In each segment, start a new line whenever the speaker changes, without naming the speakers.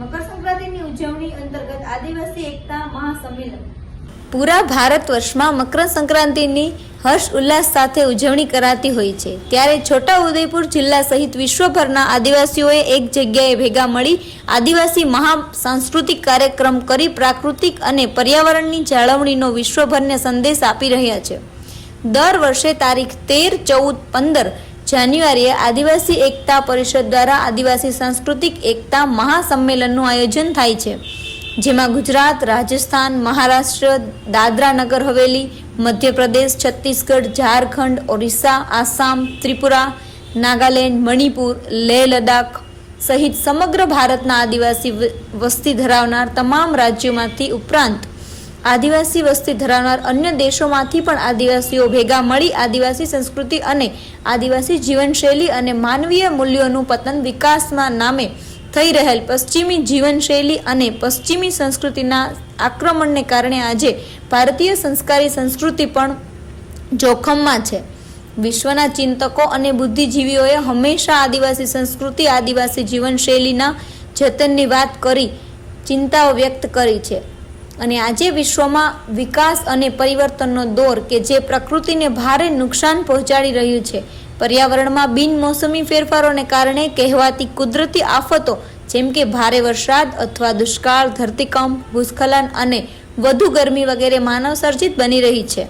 મકર સંક્રાંતિની ઉજવણી અંતર્ગત આદિવાસી એકતા મહાસંમેલન.
પૂરા ભારત વર્ષમાં મકર સંક્રાંતિની હર્ષ ઉલ્લાસ સાથે ઉજવણી કરાતી હોય છે. ત્યારે છોટા ઉદયપુર જિલ્લા સહિત વિશ્વભરના આદિવાસીઓએ એક જગ્યાએ ભેગા મળી આદિવાસી મહા સાંસ્કૃતિક કાર્યક્રમ કરી પ્રાકૃતિક અને પર્યાવરણની જાળવણીનો વિશ્વભરને સંદેશ આપી રહ્યા છે. દર વર્ષે તારીખ તેર, ચૌદ, પંદર જાન્યુઆરીએ આદિવાસી એકતા પરિષદ દ્વારા આદિવાસી સાંસ્કૃતિક એકતા મહાસંમેલનનું આયોજન થાય છે. જેમાં ગુજરાત, રાજસ્થાન, મહારાષ્ટ્ર, દાદરા નગર હવેલી, મધ્યપ્રદેશ, છત્તીસગઢ, ઝારખંડ ઓરિસ્સા આસામ, ત્રિપુરા, નાગાલેન્ડ, મણિપુર, લેહ લદ્દાખ સહિત સમગ્ર ભારતના આદિવાસી વસ્તી ધરાવનાર તમામ રાજ્યોમાંથી ઉપરાંત આદિવાસી વસ્તી ધરાવનાર અન્ય દેશોમાંથી પણ આદિવાસીઓ ભેગા મળી આદિવાસી સંસ્કૃતિ અને આદિવાસી જીવનશૈલી અને માનવીય મૂલ્યોનું પતન વિકાસના નામે થઈ રહેલ પશ્ચિમી જીવનશૈલી અને પશ્ચિમી સંસ્કૃતિના આક્રમણને કારણે આજે ભારતીય સંસ્કારી સંસ્કૃતિ પણ જોખમમાં છે. વિશ્વના ચિંતકો અને બુદ્ધિજીવીઓએ હંમેશા આદિવાસી સંસ્કૃતિ, આદિવાસી જીવનશૈલીના જતનની વાત કરી, ચિંતાઓ વ્યક્ત કરી છે. અને આજે વિશ્વમાં વિકાસ અને પરિવર્તનનો દોર કે જે પ્રકૃતિને ભારે નુકસાન પહોંચાડી રહ્યું છે. પર્યાવરણમાં બિનમોસમી ફેરફારોને કારણે કહેવાતી કુદરતી આફતો, જેમ કે ભારે વરસાદ અથવા દુષ્કાળ, ધરતીકંપ, ભૂસ્ખલન અને વધુ ગરમી વગેરે માનવ સર્જિત બની રહી છે.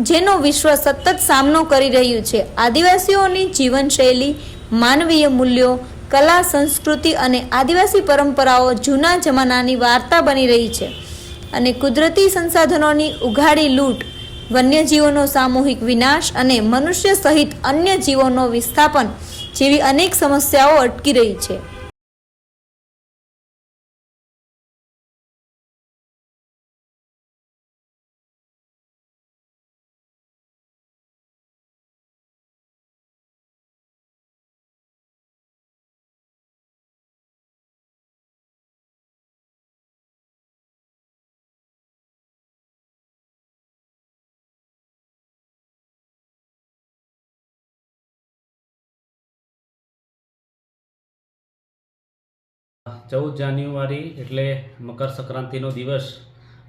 જેનો વિશ્વ સતત સામનો કરી રહ્યું છે. આદિવાસીઓની જીવનશૈલી, માનવીય મૂલ્યો, કલા, સંસ્કૃતિ અને આદિવાસી પરંપરાઓ જૂના જમાનાની વાર્તા બની રહી છે. અને કુદરતી સંસાધનોની ઉઘાડી લૂંટ, વન્યજીવોનો સામૂહિક વિનાશ અને મનુષ્ય સહિત અન્ય જીવોનો વિસ્થાપન જેવી અનેક સમસ્યાઓ અટકી રહી છે.
ચૌદ જાન્યુઆરી એટલે મકર સંક્રાંતિનો દિવસ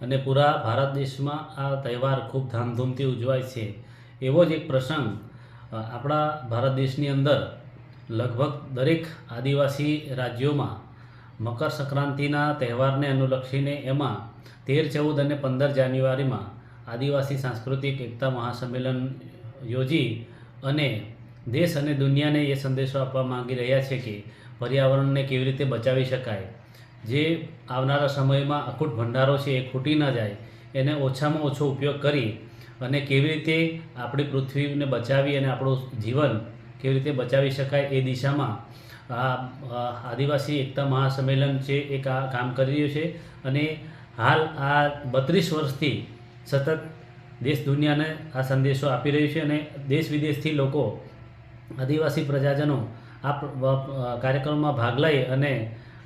અને પૂરા ભારત દેશમાં આ તહેવાર ખૂબ ધામધૂમથી ઉજવાય છે. એવો જ એક પ્રસંગ આપણા ભારત દેશની અંદર લગભગ દરેક આદિવાસી રાજ્યોમાં મકર સંક્રાંતિના તહેવારને અનુલક્ષીને એમાં તેર, ચૌદ અને પંદર જાન્યુઆરીમાં આદિવાસી સાંસ્કૃતિક એકતા મહાસંમેલન યોજી અને દેશ અને દુનિયાને એ સંદેશો આપવા માંગી રહ્યા છે કે પર્યાવરણને કેવી રીતે બચાવી શકાય? જે આવનારા સમયમાં અખૂટ ભંડારો છે એ ખૂટી ન જાય, એને ઓછામાં ઓછો ઉપયોગ કરી અને કેવી રીતે આપણી પૃથ્વીને બચાવી અને આપણું જીવન કેવી રીતે બચાવી શકાય એ દિશામાં આ આદિવાસી એકતા મહાસંમેલન છે એ કામ કરી રહ્યું છે અને હાલ આ બત્રીસ વર્ષથી સતત દેશ દુનિયાને આ સંદેશો આપી રહ્યું છે અને દેશ વિદેશથી લોકો આદિવાસી પ્રજાજનો આ કાર્યક્રમમાં ભાગ લઈ અને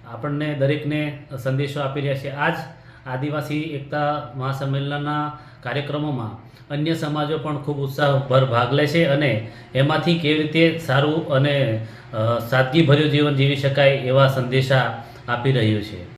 આપણને દરેકને સંદેશો આપી રહ્યા છે. આજ આદિવાસી એકતા મહાસંમેલનના કાર્યક્રમોમાં અન્ય સમાજો પણ ખૂબ ઉત્સાહભર ભાગ લે છે અને એમાંથી કેવી રીતે સારું અને સાદગીભર્યું જીવન જીવી શકાય એવા સંદેશા આપી રહ્યું છે.